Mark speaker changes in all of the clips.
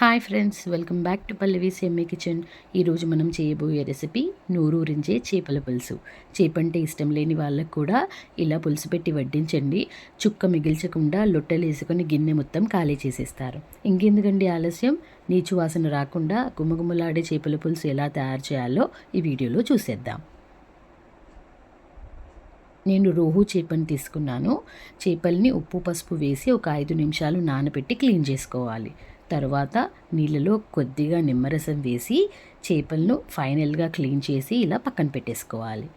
Speaker 1: Hi friends welcome back to Pallavi semi kitchen. ఈరోజు మనం చేయబోయే రెసిపీ నూరూరించే చేపల పులుసు. చేపంటే ఇష్టం లేని వాళ్ళకు కూడా ఇలా పులుసు పెట్టి వడ్డించండి. చుక్క మిగిల్చకుండా లొట్టలు వేసుకొని గిన్నె మొత్తం ఖాళీ చేసేస్తారు. ఇంకెందుకండి ఆలస్యం? నీచు వాసన రాకుండా గుమ్మగుమ్మలాడే చేపల పులుసు ఎలా తయారు చేయాలో ఈ వీడియోలో చూసేద్దాం. నేను రోహు చేపని తీసుకున్నాను. చేపల్ని ఉప్పు పసుపు వేసి ఒక ఐదు నిమిషాలు నానబెట్టి క్లీన్ చేసుకోవాలి. తర్వాత నీళ్ళలో కొద్దిగా నిమ్మరసం వేసి చేపలను ఫైనల్గా క్లీన్ చేసి ఇలా పక్కన పెట్టేసుకోవాలి.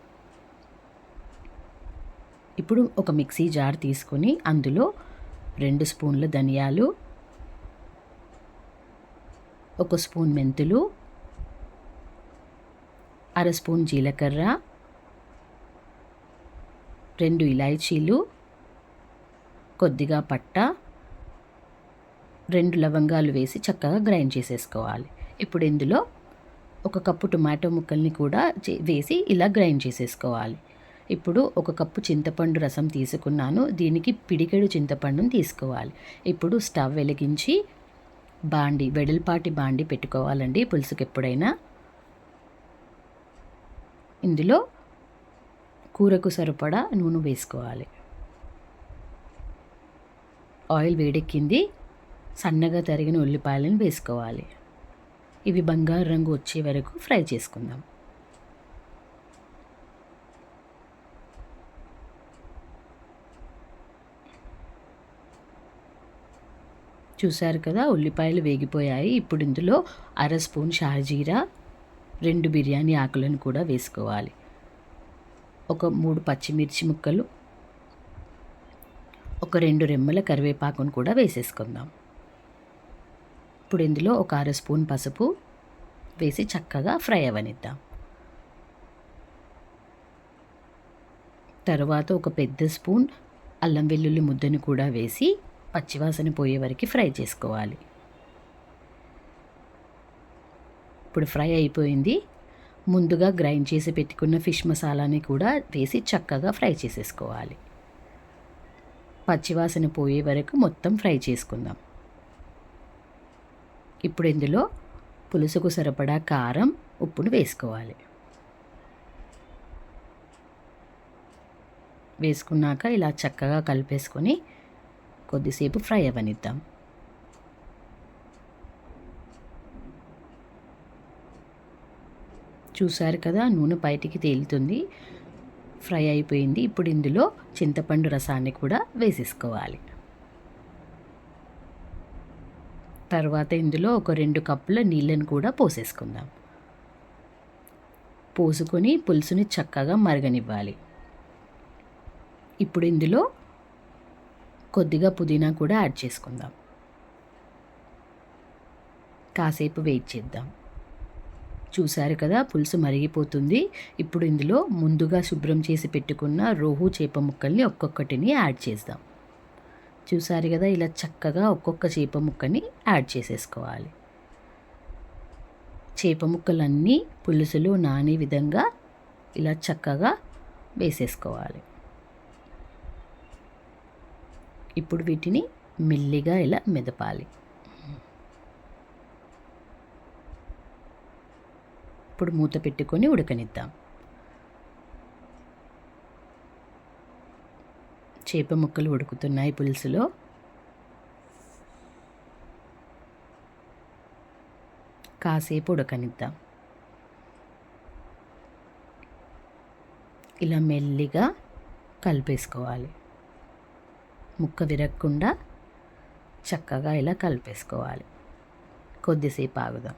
Speaker 1: ఇప్పుడు ఒక మిక్సీ జార్ తీసుకొని అందులో రెండు స్పూన్ల ధనియాలు ఒక స్పూన్ మెంతులు అర స్పూన్ జీలకర్ర రెండు ఇలాయచీలు కొద్దిగా పట్ట రెండు లవంగాలు వేసి చక్కగా గ్రైండ్ చేసేసుకోవాలి. ఇప్పుడు ఇందులో ఒక కప్పు టొమాటో ముక్కల్ని కూడా వేసి ఇలా గ్రైండ్ చేసేసుకోవాలి. ఇప్పుడు ఒక కప్పు చింతపండు రసం తీసుకున్నాను. దీనికి పిడికెడు చింతపండును తీసుకోవాలి. ఇప్పుడు స్టవ్ వెలిగించి బాండి వెడల్పాటి బాండి పెట్టుకోవాలండి. పులుసుకి ఎప్పుడైనా. ఇందులో కూరకు సరిపడా నూనె వేసుకోవాలి. ఆయిల్ వేడెక్కింది. సన్నగా తరిగిన ఉల్లిపాయలను వేసుకోవాలి. ఇవి బంగారు రంగు వచ్చే వరకు ఫ్రై చేసుకుందాం. చూశారు కదా ఉల్లిపాయలు వేగిపోయాయి. ఇప్పుడు ఇందులో అర స్పూన్ షాజీరా రెండు బిర్యానీ ఆకులను కూడా వేసుకోవాలి. ఒక మూడు పచ్చిమిర్చి ముక్కలు ఒక రెండు రెమ్మల కరివేపాకును కూడా వేసేసుకుందాం. ఇప్పుడు ఇందులో ఒక అర స్పూన్ పసుపు వేసి చక్కగా ఫ్రై అవ్వనిద్దాం తర్వాత ఒక పెద్ద స్పూన్ అల్లం వెల్లుల్లి ముద్దను కూడా వేసి పచ్చివాసన పోయే వరకు ఫ్రై చేసుకోవాలి. ఇప్పుడు ఫ్రై అయిపోయింది. ముందుగా గ్రైండ్ చేసి పెట్టుకున్న ఫిష్ మసాలాని కూడా వేసి చక్కగా ఫ్రై చేసేసుకోవాలి. పచ్చివాసన పోయే వరకు మొత్తం ఫ్రై చేసుకుందాం. ఇప్పుడు ఇందులో పులుసుకు సరిపడా కారం ఉప్పును వేసుకోవాలి. వేసుకున్నాక ఇలా చక్కగా కలిపేసుకొని కొద్దిసేపు ఫ్రై అవ్వనిద్దాం చూసారు కదా నూనె బయటికి తేలుతుంది. ఫ్రై అయిపోయింది. ఇప్పుడు ఇందులో చింతపండు రసాన్ని కూడా వేసేసుకోవాలి. తర్వాత ఇందులో ఒక రెండు కప్పుల నీళ్ళని కూడా పోసేసుకుందాం. పోసుకొని పులుసుని చక్కగా మరగనివ్వాలి. ఇప్పుడు ఇందులో కొద్దిగా పుదీనా కూడా యాడ్ చేసుకుందాం. కాసేపు వెయిట్ చేద్దాం. చూశారు కదా పులుసు మరిగిపోతుంది. ఇప్పుడు ఇందులో ముందుగా శుభ్రం చేసి పెట్టుకున్న రోహు చేప ముక్కల్ని ఒక్కొక్కటిని యాడ్ చేద్దాం. చూసారు కదా ఇలా చక్కగా ఒక్కొక్క చేప ముక్కని యాడ్ చేసేసుకోవాలి. చేప ముక్కలన్నీ పులుసులు నానే విధంగా ఇలా చక్కగా వేసేసుకోవాలి. ఇప్పుడు వీటిని మెల్లిగా ఇలా మెదపాలి. ఇప్పుడు మూత పెట్టుకొని ఉడకనిద్దాం. చేప ముక్కలు ఉడుకుతున్నాయి పులుసులో. కాసేపు ఉడకనిద్దాం. ఇలా మెల్లిగా కలిపేసుకోవాలి. ముక్క విరగకుండా చక్కగా ఇలా కలిపేసుకోవాలి. కొద్దిసేపు ఆగుదాం.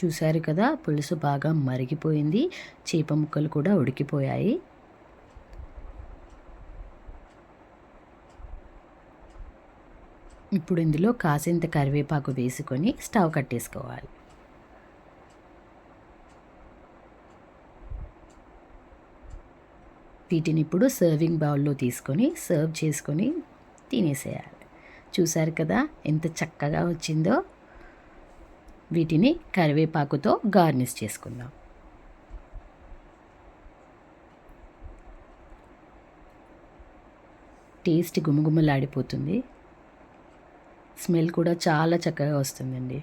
Speaker 1: చూశారు కదా పులుసు బాగా మరిగిపోయింది చేప ముక్కలు కూడా ఉడికిపోయాయి. ఇప్పుడు ఇందులో కాసింత కరివేపాకు వేసుకొని స్టవ్ కట్టేసుకోవాలి. వీటిని ఇప్పుడు సర్వింగ్ బౌల్లో తీసుకొని సర్వ్ చేసుకొని తినేసేయాలి. చూశారు కదా ఎంత చక్కగా వచ్చిందో. వీటిని కరివేపాకుతో గార్నిష్ చేసుకుందాం. టేస్ట్ గుమగుమలాడిపోతుంది. స్మెల్ కూడా చాలా చక్కగా వస్తుందండి.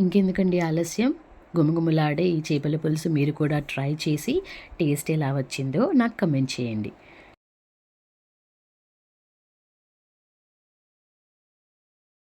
Speaker 1: ఇంకెందుకండి ఆలస్యం? గుమగుమలాడే ఈ చేపల పులుసు మీరు కూడా ట్రై చేసి టేస్ట్ ఎలా వచ్చిందో నాకు కమెంట్ చేయండి.